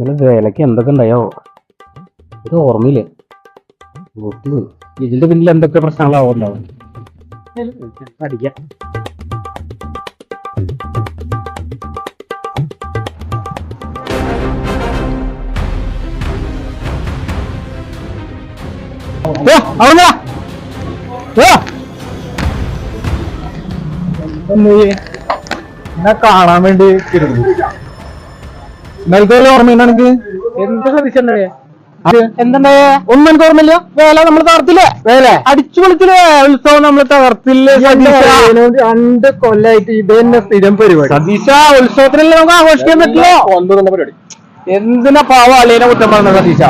ഇന്നലെ വേലക്ക് എന്തൊക്കെ ഉണ്ടായോ? ഇത് ഓർമ്മയില്ലേ? ഇതിന്റെ പിന്നിൽ എന്തൊക്കെ പ്രശ്നങ്ങളാവും ഉണ്ടാവും അടിക്കാം ഓ, അവിടെ വാ. ഓ. എന്നെ കാണാൻ വേണ്ടി തിരുന്നു ഇന്നലത്തെ ഓർമ്മയുണ്ട് എനിക്ക് എന്ത് ശ്രദ്ധിച്ചേ എന്തുണ്ടായ? ഒന്നും എനിക്ക് ഓർമ്മയില്ല. വേല നമ്മൾ തകർത്തില്ലേ? വേല. അടിച്ചു പൊളിച്ചില്ലേ? ഉത്സവം നമ്മൾ തകർത്തില്ലേ രണ്ട് കൊല്ലായിട്ട് ഇത് തന്നെ സ്ഥിരം പരിപാടി. സതീശ ഉത്സവത്തിനല്ലേ നമുക്ക് ആഘോഷിക്കാൻ പറ്റില്ല? കൊണ്ടുവന്ന പരിപാടി. എന്തിനാ പാവ അളിയനെ കുറ്റം പറഞ്ഞ സതീശ?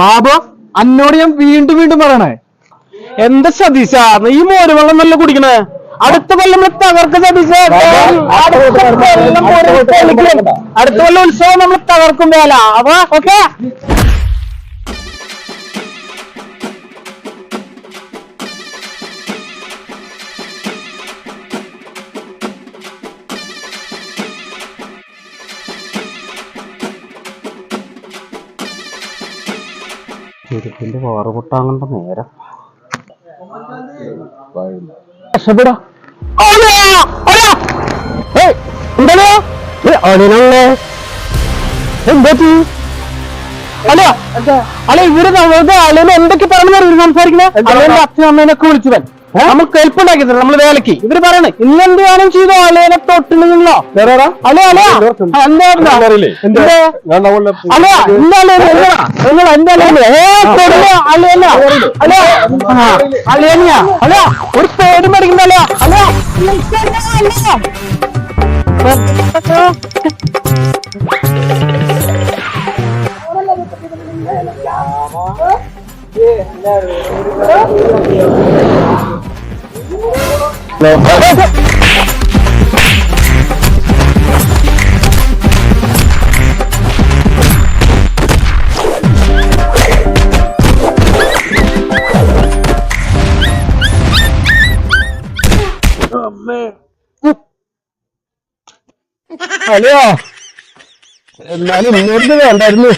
ബാബു അന്നോട് ഞാൻ വീണ്ടും വീണ്ടും പറയണേ. എന്താ സതീശ? നീ മോരുവെള്ളം നല്ല കുടിക്കണേ. അടുത്ത കൊല്ലം നമ്മൾ തകർക്കും സതീശ. അടുത്ത കൊല്ലം ഉത്സവം നമ്മൾ തകർക്കും വേല അപ്പൊ ഓക്കെ? ചെരുപ്പിന്റെ വാറുപൊട്ടാങ്ങണ്ട നേരം. രക്ഷപ്പെടാ. എന്താ അളിയനല്ലേ എന്താ അല്ല അല്ല ഇവർ നമ്മളുടെ അളിയനെ എന്തൊക്കെ പറഞ്ഞു ഇവർ സംസാരിക്കണേ അളിയന്റെ അച്ഛനും അമ്മേനൊക്കെ വിളിച്ചവൻ. നമ്മൾ കേൾപ്പുണ്ടാക്കി തരാം നമ്മൾ വേലക്ക് ഇവർ പറയണേ ഇന്നെന്ത് വേണം ചെയ്തോ അലേനെ തൊട്ടില്ലെങ്കിലോ അല്ല അല്ല. എന്താ അറിയില്ലേ? എന്താ? ഞാൻ നമ്മളെ അല്ല ഒരു നിങ്ങൾ luôn Vâng, vâng, vâng Vâng, vâng man. അല്ലയോ എന്നാലും ഇന്നോട്ട് വേണ്ടായിരുന്നു.